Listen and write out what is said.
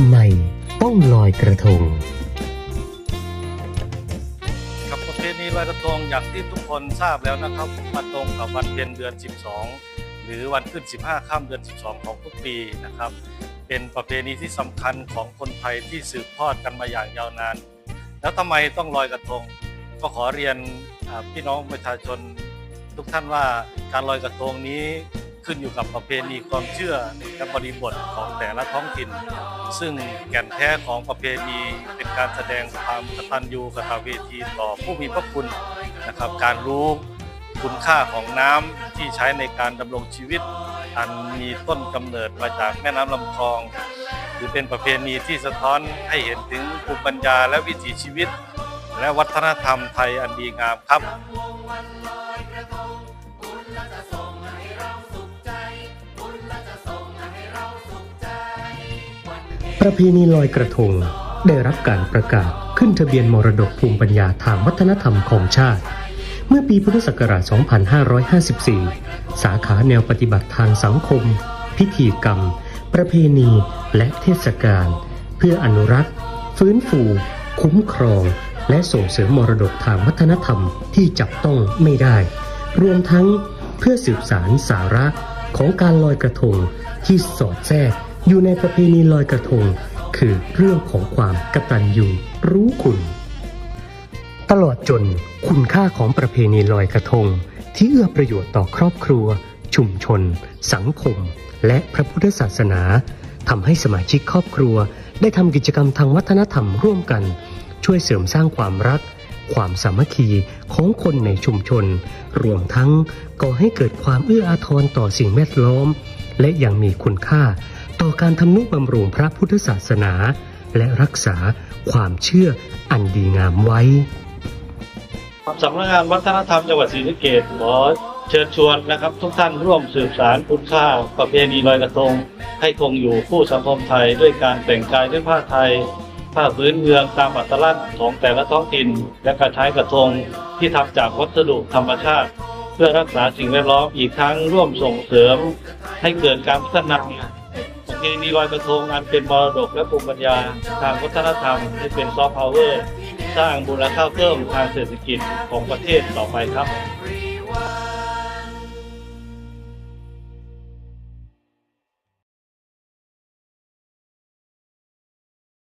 ำไมต้องลอยกระทง กับประเพณีลอยกระทงอย่างที่ทุกคนทราบแล้วนะครับมาตรงกับวันเพ็ญเดือน 12 หรือวันขึ้น 15ค่ำเดือน 12 ของทุกปีนะครับ เป็นประเพณีที่สำคัญของคนไทยที่สืบทอดกันมาอย่างยาวนาน แล้วทำไมต้องลอยกระทง ก็ขอเรียนพี่น้องประชาชนทุกท่านว่าการลอยกระทงนี้ ขึ้นอยู่กับประเพณีความเชื่อและบริบทของแต่ละท้องถิ่น ซึ่งแก่นแท้ของประเพณีเป็นการแสดงความกตัญญูกตเวทีต่อผู้มีพระคุณนะครับ การรู้คุณค่าของน้ำที่ใช้ในการดำรงชีวิต อันมีต้นกำเนิดมาจากแม่น้ำลำคลอง หรือเป็นประเพณีที่สะท้อนให้เห็นถึงภูมิปัญญาและวิถีชีวิต และวัฒนธรรมไทยอันดีงามครับ ประเพณีลอยกระทง ได้รับการประกาศขึ้นทะเบียนมรดกภูมิปัญญาทางวัฒนธรรมของชาติ เมื่อปีพุทธศักราช 2554 สาขาแนวปฏิบัติทางสังคม พิธีกรรม ประเพณี และเทศกาลเพื่ออนุรักษ์ ฟื้นฟู คุ้มครอง และส่งเสริมมรดกทางวัฒนธรรมที่จับต้องไม่ได้ รวมทั้งเพื่อสืบสารสาระของการลอยกระทงที่สอดแทรก อยู่ในประเพณีลอยกระทง คือเรื่องของความกตัญญูรู้คุณ ตลอดจนคุณค่าของประเพณีลอยกระทง ที่เอื้อประโยชน์ต่อครอบครัว ชุมชน สังคม และพระพุทธศาสนาทำให้สมาชิกครอบครัว ได้ทำกิจกรรมทางวัฒนธรรมร่วมกัน ช่วยเสริมสร้างความรัก ความสามัคคีของคนในชุมชน รวมทั้งก่อให้เกิดความเอื้ออาทรต่อสิ่งแวดล้อม และยังมีคุณค่า ต่อการทำนุบำรุงพระพุทธศาสนา และรักษาความเชื่ออันดีงามไว้สำนักงานวัฒนธรรมจังหวัดศรีสะเกษขอเชิญชวนนะครับ ทุกท่านร่วมสืบสารคุณค่าประเพณีลอยกระทง ให้คงอยู่คู่สังคมไทยด้วยการแต่งกายด้วยผ้าไทย ผ้าพื้นเมืองตามอัตลักษณ์ของแต่ละท้องถิ่นและการใช้กระทงที่ทำจากวัสดุธรรมชาติ พื่อรักษาสิ่งแวดล้อมอีกทั้งร่วมส่งเสริมให้เกิดการพัฒนาประเพณีลอยกระทงอันเป็นมรดกและภูมิปัญญาทางวัฒนธรรมให้เป็นซอฟต์พาวเวอร์สร้างมูลค่าเพิ่มทางเศรษฐกิจของประเทศต่อไปครับ